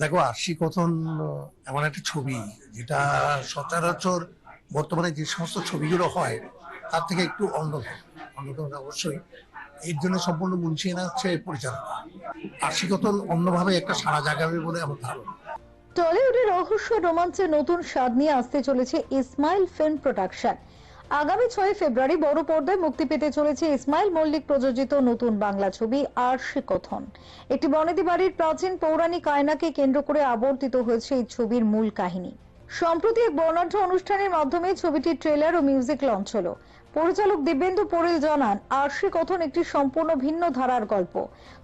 দেখো, আশি কথন এমন একটা ছবি যেটা সচরাচর বর্তমানে যে সমস্ত ছবিগুলো হয়, তার থেকে একটু অন্যতম অন্যতম অবশ্যই এর জন্য সম্পূর্ণ মুন্সিয়ানা হচ্ছে পরিচালনা আশি কথন অন্যভাবে একটা সারা জাগাবে বলে আমার ধারণা। টলিউডের রহস্য রোমাঞ্চের নতুন স্বাদ নিয়ে আসতে চলেছে ইসমাইল ফিল্ম প্রোডাকশন আগামী ছয় ফেব্রুয়ারি বড় পর্দায় মুক্তি পেতে চলেছে ইসমাইল মল্লিক প্রযোজিত নতুন বাংলা ছবি আর কথন। একটি বনেদি বাড়ির প্রাচীন পৌরাণিক আয়নাকে কেন্দ্র করে আবর্তিত হয়েছে এই ছবির মূল কাহিনী। সম্প্রতি এক বর্ণাঢ্য অনুষ্ঠানের মাধ্যমে ছবিটির ট্রেলার ও মিউজিক লঞ্চ হলো। পরিচালক দিব্যেন্দু পোরেল জানান আরশি কথন একটি সম্পূর্ণ ভিন্ন ধারার গল্প।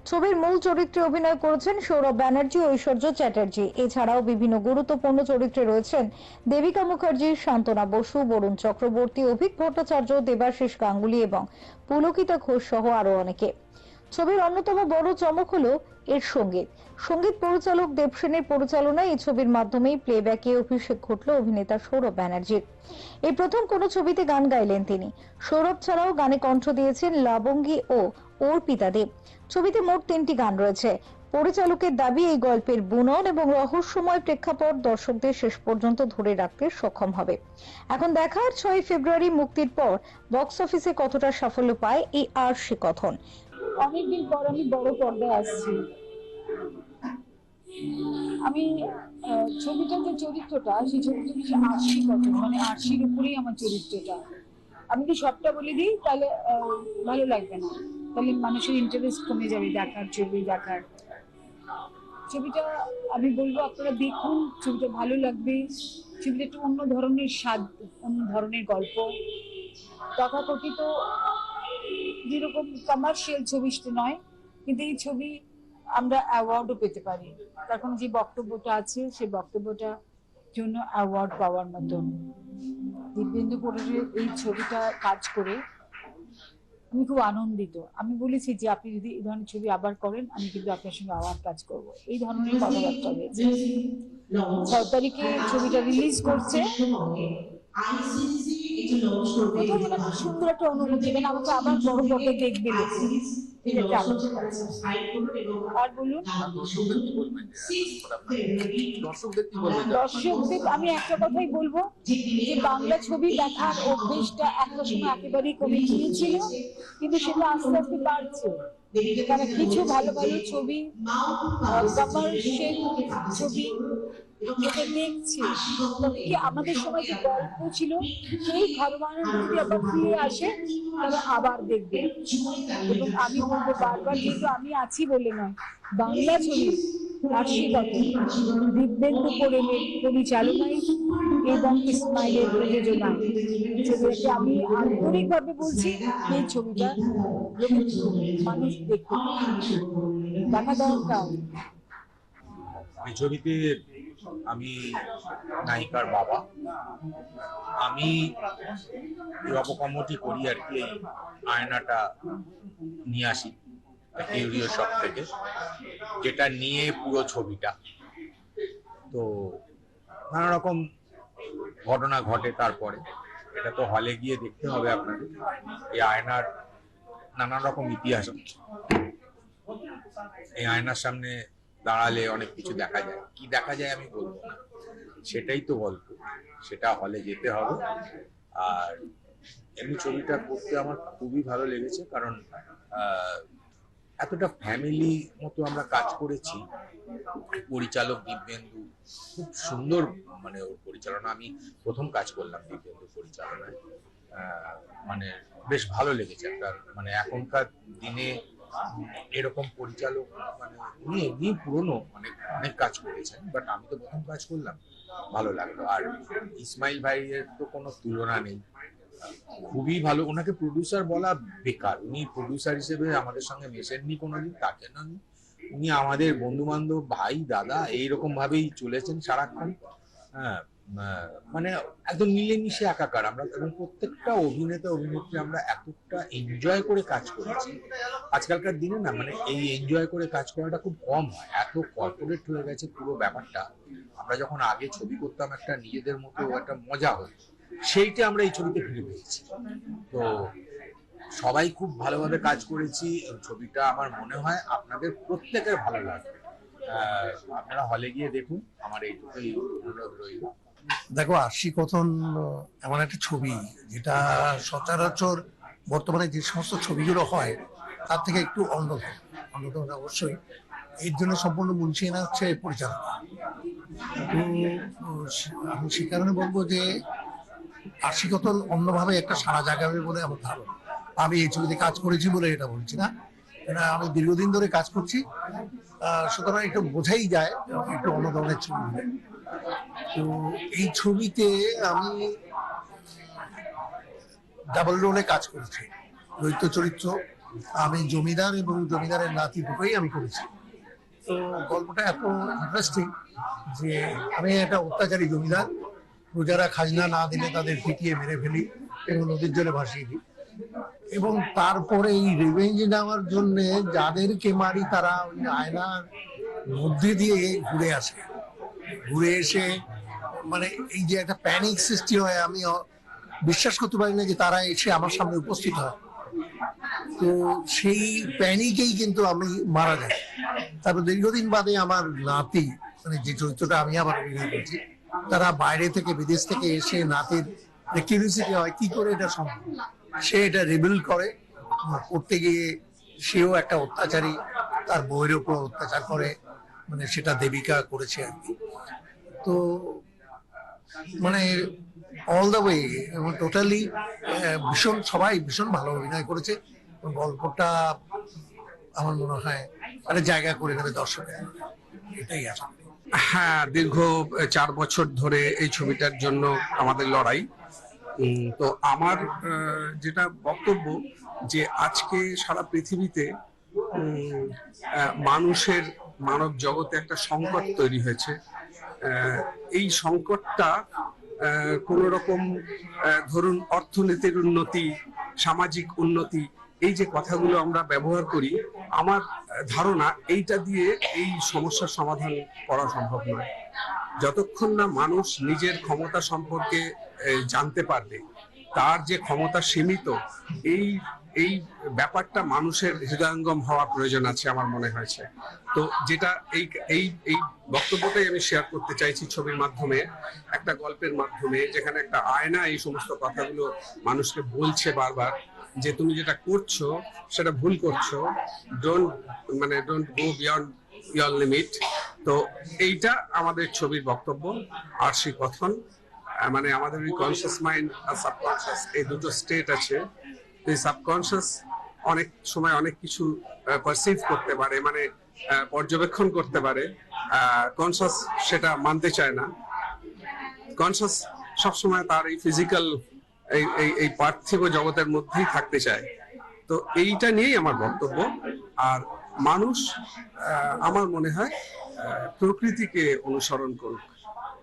ছবির মূল চরিত্রে অভিনয় করেছেন সৌরভ ব্যানার্জি ঐশ্বর্য চ্যাটার্জি। এছাড়াও বিভিন্ন গুরুত্বপূর্ণ চরিত্রে রয়েছেন দেবিকা মুখার্জি, শান্তনা বসু, বরুণ চক্রবর্তী, অভিক ভট্টাচার্য, দেবাশিস গাঙ্গুলি এবং পুলকিতা ঘোষ সহ আরও অনেকে। ছবির অন্যতম বড় চমক হলো এর সংগীত। সংগীত পরিচালক দেবসেনের পরিচালনায় এই ছবির মাধ্যমেই প্লেব্যাকে অভিষেক ঘটল অভিনেতা সৌরভ ব্যানার্জির। এই প্রথম কোনো ছবিতে গান গাইলেন তিনি। সৌরভ ছাড়াও গানে কণ্ঠ দিয়েছেন লাবঙ্গী ও অর্পিতা দেব ছবিতে মোট তিনটি গান রয়েছে। পরিচালকের দাবি, এই গল্পের বুনন এবং রহস্যময় প্রেক্ষাপট দর্শকদের শেষ পর্যন্ত ধরে রাখতে সক্ষম হবে। এখন দেখার ছয় ফেব্রুয়ারি মুক্তির পর বক্স অফিসে কতটা সাফল্য পায় এই আরশি কথন। অনেকদিন পর আমি বড় পর্দায় আসছি। আমি ছবিটার যে চরিত্রটা, সেই চরিত্রটা হচ্ছে আরশি কত মানে আরশির উপরেই আমার চরিত্রটা। আমি কি সবটা বলে দিই? তাহলে ভালো লাগবে না। তাহলে মানুষের ইন্টারেস্ট কমে যাবে দেখার, ছবি দেখার। ছবিটা আমি বলব, আপনারা দেখুন, ছবিটা ভালো লাগবে। ছবিটা একটু অন্য ধরনের স্বাদ, অন্য ধরনের গল্প। তথাকথিত যেরকম কমার্শিয়াল ছবি সেটা নয় কিন্তু এই ছবি আমরা অ্যাওয়ার্ডও পেতে পারি। তখন যে বক্তব্যটা আছে সেই বক্তব্যটা জন্য অ্যাওয়ার্ড পাওয়ার মতন। দিব্যেন্দু পরের এই ছবিটা কাজ করে আমি খুব আনন্দিত। আমি বলেছি যে আপনি যদি এই ধরনের ছবি আবার করেন আমি কিন্তু আপনার সঙ্গে আবার কাজ করব। এই ধরনের কথাবার্তা হয়েছে ছয় তারিখে ছবিটা রিলিজ করছে। সুন্দর একটা অনুভূতি মানে আমাকে আবার বড় দেখবে। আর বলুন। দর্শকদের দর্শকদের আমি একটা কথাই বলব যে বাংলা ছবি দেখার অভ্যেসটা একটা সময় একেবারেই কমে গিয়েছিল কিন্তু সেটা আস্তে আস্তে বাড়ছে। কারণ কিছু ভালো ভালো ছবি কমার্শিয়াল ছবি যেটা দেখছি কি আমাদের সময় যে গল্প ছিল, সেই ঘরমানোর যদি আবার ফিরে আসে তাহলে আবার দেখবে। এবং আমি বলব বারবার কিন্তু আমি আছি বলে নয়, বাংলা ছবি আশীর্বাদ দিব্যেন্দু কোরেলের পরিচালনায় এবং ইসমাইলের প্রযোজনায়। ছবিটাকে আমি আন্তরিক আন্তরিকভাবে বলছি, এই ছবিটা মানুষ দেখবে দেখা দরকার। এই ছবিতে আমি নায়িকার বাবা। আমি অপকর্মটি করি আর কি, এই আয়নাটা নিয়ে আসি ইউরিও শপ থেকে, যেটা নিয়ে পুরো ছবিটা। তো নানা রকম ঘটনা ঘটে তারপরে। এটা তো হলে গিয়ে দেখতে হবে আপনাদের। এই আয়নার নানা রকম ইতিহাস এই আয়নার সামনে দাঁড়ালে অনেক কিছু দেখা যায়। কি দেখা যায় আমি বলব না। সেটাই তো গল্প। সেটা হলে যেতে হবে। আর এমনি ছবিটা করতে আমার খুবই ভালো লেগেছে কারণ এতটা ফ্যামিলি মতো আমরা কাজ করেছি। পরিচালক দিব্যেন্দু খুব সুন্দর মানে ওর পরিচালনা, আমি প্রথম কাজ করলাম দিব্যেন্দু পরিচালনায়। মানে বেশ ভালো লেগেছে একটা মানে এখনকার দিনে এরকম পরিচালক মানে উনি এমনি পুরনো মানে অনেক কাজ করেছেন বাট আমি তো প্রথম কাজ করলাম, ভালো লাগল। আর ইসমাইল ভাইয়ের তো কোনো তুলনা নেই। খুবই ভালো, ওনাকে প্রডিউসার বলা বেকার। উনি প্রডিউসার হিসেবে আমাদের সঙ্গে মেশেননি কোনোদিন তাকে না উনি আমাদের বন্ধু বান্ধব ভাই, দাদা এইরকম ভাবেই চলেছেন সারাক্ষণ। হ্যাঁ মানে একদম মিলেমিশে একাকার। আমরা এবং প্রত্যেকটা অভিনেতা, অভিনেত্রী আমরা এতটা এনজয় করে কাজ করেছি। আজকালকার দিনে না মানে এই এনজয় করে কাজ করাটা খুব কম হয়। এত কর্পোরেট হয়ে গেছে পুরো ব্যাপারটা। আমরা যখন আগে ছবি করতাম একটা নিজেদের মতো একটা মজা হতো, সেইটা আমরা এই ছবিতে ফিরে পেয়েছি। তো সবাই খুব ভালোভাবে কাজ করেছি। ছবিটা আমার মনে হয় আপনাদের প্রত্যেকের ভালো লাগবে। আপনারা হলে গিয়ে দেখুন। আমার এইটুকুই অনুরোধ রইল। দেখো আশি কথন এমন একটা ছবি যেটা সচরাচর বর্তমানে যে সমস্ত ছবিগুলো হয়, তার থেকে একটু অন্যতম অন্যতম অবশ্যই এর জন্য সম্পূর্ণ মুন্সিয়ানা হচ্ছে পরিচালক। তো আমি সে কারণে বলব যে আশি কথন অন্যভাবে একটা সারা জাগাবে বলে আমার ধারণা। আমি এই ছবিতে কাজ করেছি বলে এটা বলছি না। এটা আমি দীর্ঘদিন ধরে কাজ করছি। সুতরাং একটু বোঝাই যায়, একটু অন্য ধরনের ছবি। তো এই ছবিতে আমি ডাবল রোলে কাজ করেছি। দ্বৈত চরিত্র, আমি জমিদার এবং জমিদারের নাতি দুটোই আমি করেছি। তো গল্পটা এত ইন্টারেস্টিং যে আমি একটা অত্যাচারী জমিদার প্রজারা খাজনা না দিলে তাদের পিটিয়ে মেরে ফেলি এবং নদীর জলে ভাসিয়ে দিই। এবং তারপরে এই রিভেঞ্জ নেওয়ার জন্য যাদেরকে মারি তারা ওই আয়নার মধ্যে দিয়ে ঘুরে আসে। ঘুরে এসে মানে এই যে একটা প্যানিক সৃষ্টি হয়, আমি বিশ্বাস করতে পারি না যে তারা এসে আমার সামনে উপস্থিত হয়। তো সেই প্যানিকেই কিন্তু আমি মারা যাই। তারপর দীর্ঘদিন বাদে আমার নাতি মানে যে চরিত্রটা আমি আবার অভিনয় করছি, তারা বাইরে থেকে, বিদেশ থেকে এসে নাতির কিউরিসিটি হয়, কি করে এটা সম্ভব? সে এটা রিভিল করে করতে গিয়ে সেও একটা অত্যাচারী, তার বউয়ের উপর অত্যাচার করে মানে সেটা দেবিকা করেছে আর কি। তো মানে অল দ্য ওয়ে এবং টোটালি ভীষণ, সবাই ভীষণ ভালো অভিনয় করেছে। গল্পটা আমার মনে হয় একটা জায়গা করে নেবে দর্শকের। এটাই আশা হ্যাঁ দীর্ঘ চার বছর ধরে এই ছবিটার জন্য আমাদের লড়াই। তো আমার যেটা বক্তব্য যে আজকে সারা পৃথিবীতে মানুষের মানব জগতে একটা সংকট তৈরি হয়েছে। এই সংকটটা কোনো রকম ধরুন অর্থনীতির উন্নতি, সামাজিক উন্নতি, এই যে কথাগুলো আমরা ব্যবহার করি, আমার ধারণা এইটা দিয়ে এই সমস্যার সমাধান করা সম্ভব নয়। যতক্ষণ না মানুষ নিজের ক্ষমতা সম্পর্কে জানতে পারবে, তার যে ক্ষমতা সীমিত, এই এই ব্যাপারটা মানুষের হৃদয়ঙ্গম হওয়া প্রয়োজন আছে আমার মনে হয়েছে। তো যেটা এই এই এই বক্তব্যটাই আমি শেয়ার করতে চাইছি ছবির মাধ্যমে, একটা গল্পের মাধ্যমে, যেখানে একটা আয়না এই সমস্ত কথাগুলো মানুষকে বলছে বারবার, যে তুমি যেটা করছ সেটা ভুল করছ ডোন্ট মানে don't go beyond your limit তো এইটা আমাদের ছবির বক্তব্য, আর সেই কথন মানে আমাদের ওই কনসিয়াস মাইন্ড আর সাবকনসিয়াস এই দুটো স্টেট আছে। এই সাবকনসিয়াস অনেক সময় অনেক কিছু পারসিভ করতে পারে মানে পর্যবেক্ষণ করতে পারে। কনসাস সেটা মানতে চায় না। কনসাস সবসময় তার এই ফিজিক্যাল এই এই পার্থিব জগতের মধ্যেই থাকতে চায়। তো এইটা নিয়েই আমার বক্তব্য। আর মানুষ আমার মনে হয় প্রকৃতিকে অনুসরণ করুক।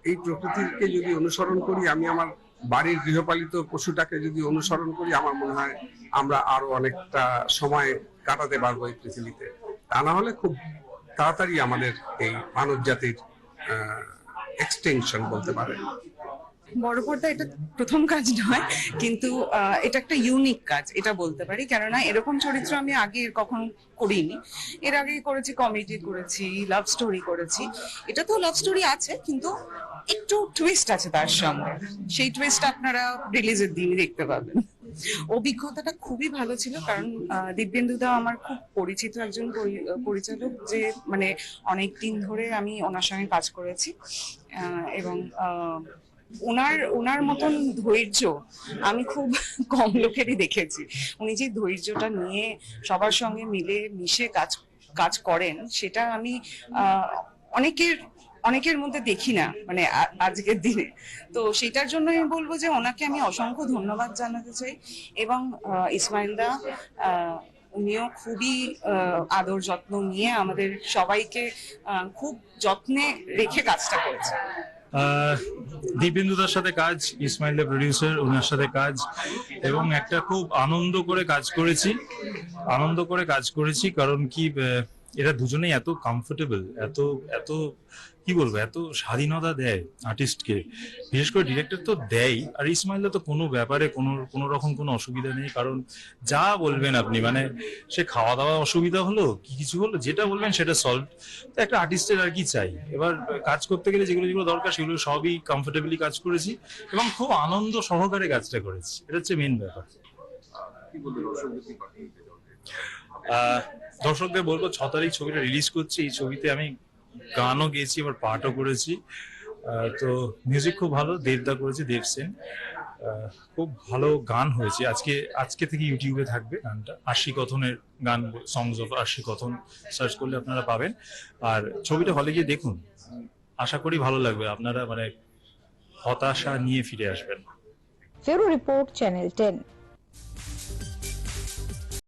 এই প্রকৃতিকে যদি অনুসরণ করি, আমি আমার বাড়ির গৃহপালিত পশুটাকে যদি অনুসরণ করি, আমার মনে হয় আমরা আরও অনেকটা সময় কাটাতে পারব এই পৃথিবীতে। তা না হলে খুব তাড়াতাড়ি আমাদের এই মানব জাতির এক্সটেনশন বলতে পারেন বড় পর্দা এটা প্রথম কাজ নয় কিন্তু এটা একটা ইউনিক কাজ এটা বলতে পারি। কেননা এরকম চরিত্র আমি আগে কখন করিনি। এর আগে করেছি কমেডি করেছি লাভ স্টোরি করেছি। এটা তো লাভ স্টোরি আছে কিন্তু একটু টুইস্ট আছে তার সঙ্গে। সেই টুইস্ট আপনারা রিলিজের দিনই দেখতে পাবেন। অভিজ্ঞতাটা খুবই ভালো ছিল কারণ আহ, দিব্যেন্দুদা আমার খুব পরিচিত একজন পরিচালক যে মানে অনেক দিন ধরে আমি ওনার সঙ্গে কাজ করেছি। এবং ওনার ওনার মতন ধৈর্য আমি খুব কম লোকেরই দেখেছি। উনি যে ধৈর্যটা নিয়ে সবার সঙ্গে মিলে মিশে কাজ কাজ করেন সেটা আমি অনেকের অনেকের মধ্যে দেখি না মানে আজকের দিনে। তো সেটার জন্য আমি বলব যে ওনাকে আমি অসংখ্য ধন্যবাদ জানাতে চাই এবং আহ, ইসমাইলদা আহ, উনিও খুবই আদর যত্ন নিয়ে আমাদের সবাইকে খুব যত্নে রেখে কাজটা করেছে দীপেন্দুদার সাথে কাজ ইসমাইল প্রডিউসার ওনার সাথে কাজ, এবং একটা খুব আনন্দ করে কাজ করেছি। আনন্দ করে কাজ করেছি, কারণ কি এরা দুজনেই এত কমফোর্টেবল এত এত কি বলব এত স্বাধীনতা দেয় আর্টিস্টকে বিশেষ করে ডিরেক্টর তো দেয় আর ইসমাইলদা তো কোনো ব্যাপারে কোনো কোনো রকম কোনো অসুবিধা নেই কারণ যা বলবেন আপনি মানে সে খাওয়া দাওয়া অসুবিধা হলো কি কিছু হলো যেটা বলবেন সেটা সলভ তো একটা আর্টিস্টের আর কি চাই? এবার কাজ করতে গেলে যেগুলো যেগুলো দরকার সেগুলো সবই কমফোর্টেবলি কাজ করেছি এবং খুব আনন্দ সহকারে কাজটা করেছি। এটা হচ্ছে মেন ব্যাপার। আহ, দর্শকদের বলব, ছ তারিখ ছবিটা রিলিজ করছি। এই ছবিতে আমি গানও গেয়েছি এবার পাঠও করেছি। তো মিউজিক খুব ভালো, দেবদা করেছে, দেব সেন। খুব ভালো গান হয়েছে। আজকে আজকে থেকে ইউটিউবে থাকবে গানটা। আশি কথনের গান সংস অফ আশি কথন সার্চ করলে আপনারা পাবেন। আর ছবিটা হলে গিয়ে দেখুন। আশা করি ভালো লাগবে। আপনারা মানে হতাশা নিয়ে ফিরে আসবেন। ফেরো রিপোর্ট চ্যানেল টেন